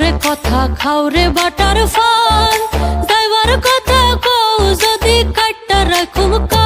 রে কথা খাওরে বাটার ফল। যাইবার কথা কও যদি কাটটা রাখুম কান